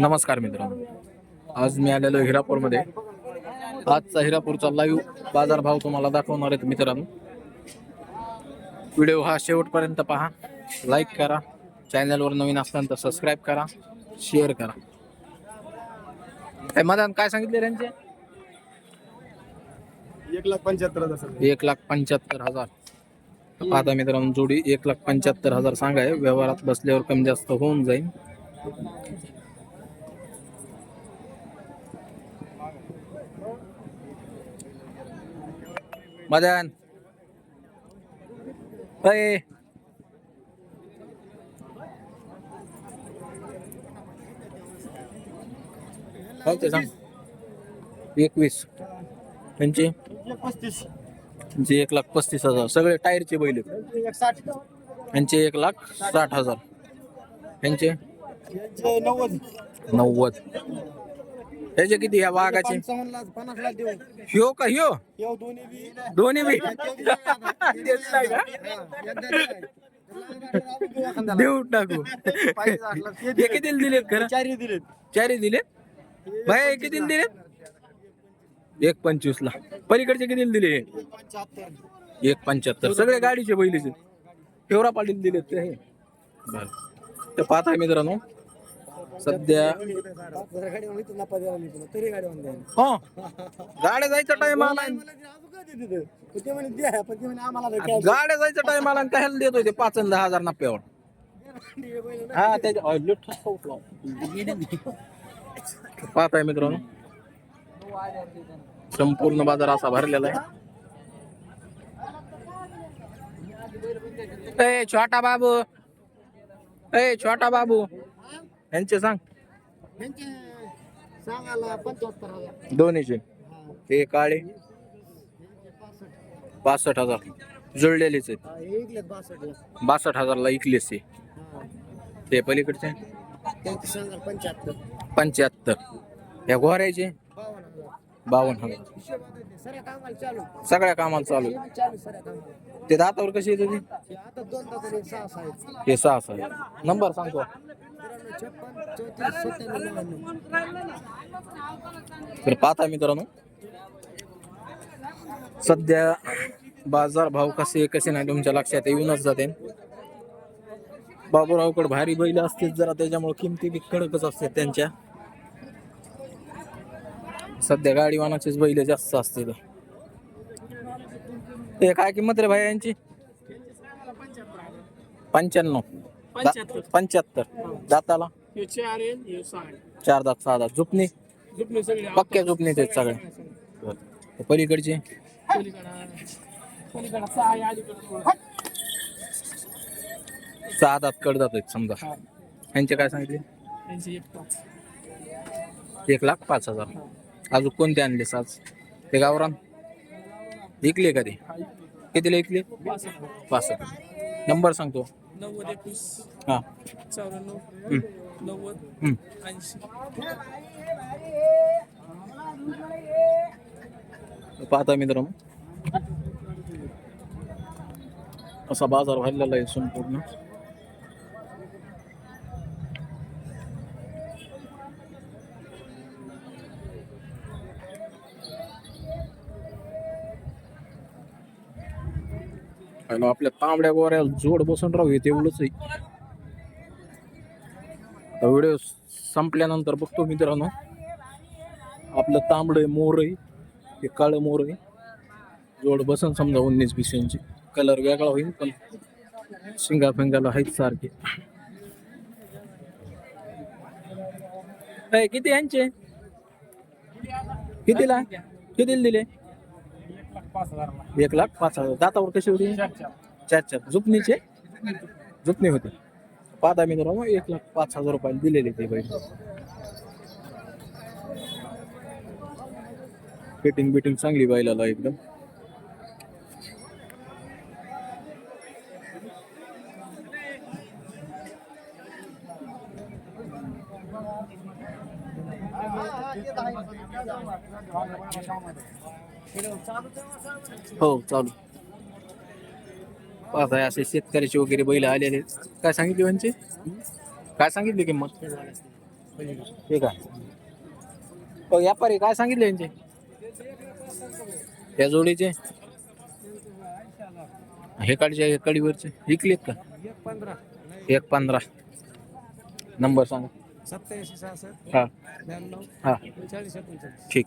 नमस्कार मित्रांनो. आज मी आलेलो हिरापूरमध्ये. आजचा हिरापूरचा लाईव्ह बाजारभाव तुम्हाला दाखवणार आहेत मित्रांनो. व्हिडिओ हा शेवटपर्यंत पहा. लाईक करा. चॅनलवर नवीन असताना तर सबस्क्राईब करा. शेअर करा. मदान काय सांगितले त्यांचे एक लाख पंच्याहत्तर हजार. एक लाख पंच्याहत्तर हजार. आता मित्रांनो जोडी एक लाख पंच्याहत्तर हजार सांगाय व्यवहारात बसल्यावर कमी जास्त होऊन जाईल मदन. अय सांग एकवीस. त्यांची? पस्तीस त्यांचे एक लाख पस्तीस हजार. सगळे टायरचे बैल आहेत. एक लाख साठ हजार. यांचे यांचे नव्वद. नव्वद. ह्याचे किती या वाघाचे? देऊ. ह्यो का? ह्यो दोन्ही बी. दोन्ही बी? देऊ देत नाही का? देऊ टाकू हे? किती दिलेत खरं? चारही दिलेत. चारी दिले भाई किती दिलेत? एक पंचवीस ला पलीकडचे किती दिले? एक पंच्याहत्तर. सगळे गाडीचे बैलीचे. फेवरा पाटील दिलेत ते. हे. पाहत मित्रांनो सध्या गाड्या जायचा टाइम आला गाड्या जायचा टाइम आला काय देत होते पाच आणि दहा हजार नप्प्यावर हा त्याच्या अय, लय ठसका उठला. पाहत आहे मित्रांनो. संपूर्ण बाजार असा भरलेला आहे. ए छोटा बाबू. ए छोटा बाबू. यांचे सांग. यांचे सांगायला पंच्याहत्तर हजार दोन्हीचे ते काळे. पासष्ट हजार. जुळलेलेच आहेत. हा, हे बासष्टला. बासष्ट हजारला इकलेच ते. हा. ते पलीकडचे त्यांचे सांगाल पंच्याहत्तर. पंच्याहत्तर. या घोऱ्याचे? बावन्न हजार. बावन्न हजार. हिशोबाने सऱ्या कामाला चालू. सगळ्या कामाला चालू. आहे. हे कामाला. ते दातावर कशी येते ते? हे आता दोन तास एक सहा सहा आहेत. हे सहा सहा आहे. नंबर सांगतो. छप्पन चौतीस सत्त्याण्णव तर पाहता मित्रांनो सध्या बाजार भाव कसे कसे नाही तुमच्या लक्षात येऊनच जाते. बाबूरावकड भारी बैल असतील जरा त्याच्यामुळे किमती बी कडकच असतात त्यांच्या. सध्या गाडीवानाचेच बैल जास्त असतील. ते काय किंमत रे भाई यांची? पंच्याण्णव. पंच्याहत्तर. पंच्याहत्तर. दाताला? हे चार आहे हे सहा आहे. चार दात सहा दात. झुपणी? सगळे. पक्क्या झुपणीत आहेत सगळ्या ते पलीकडचे? पलीकडं पलीकडं सहा आहे अलीकडं थोडं. सहा दात कडदात आहेत समजा. हा. यांचे काय सांगितले? त्यांचे एक पाच. एक लाख पाच हजार. अजून कोणते आणले साज? ते गावरान? विकले का ते? हा, कितीला विकले बासष्ट. पासष्ट नंबर सांगतो. नव्वद एकवीस हा चौऱ्याण्णव. नव्वद. ऐंशी पाहता मित्रांनो असा बाजार भरलेला आहे संपूर्ण आणि आपल्या तांबड्या गोऱ्या जोड बसून राहू तेवढंच आहे. आता व्हिडिओ संपल्यानंतर बघतो मित्रांनो. आपलं तांबड मोर आहे हे काळं मोर आहे. जोड बसन समजा उन्नीस वीस कलर वेगळा होईल पण शिंगा फिंगाला आहेत सारखे. किती यांचे? कितीला? कितीला दिले? पाच हजार एक लाख पाच हजार. दातावर कशी होती? चार चार. झुपणीचे? झुपणी होते. मी मित्रांनो एक लाख पाच हजार रुपये दिलेले ते बैल. फिटिंग बिटिंग चांगली बैलाला एकदम. हो चालू. पाहताय असे शेतकऱ्याचे वगैरे बैल आलेले आहेत. काय सांगितले म्हणजे काय सांगितली किंमत? ठीक आहे हो व्यापारी काय सांगितले यांचे? या जोडीचे? हे काडचे हे कडीवरचे विकलेत का? एक पंधरा. एक पंधरा नंबर सांगा. सत्याऐंशी सहासष्ट हा. हा. ठीक.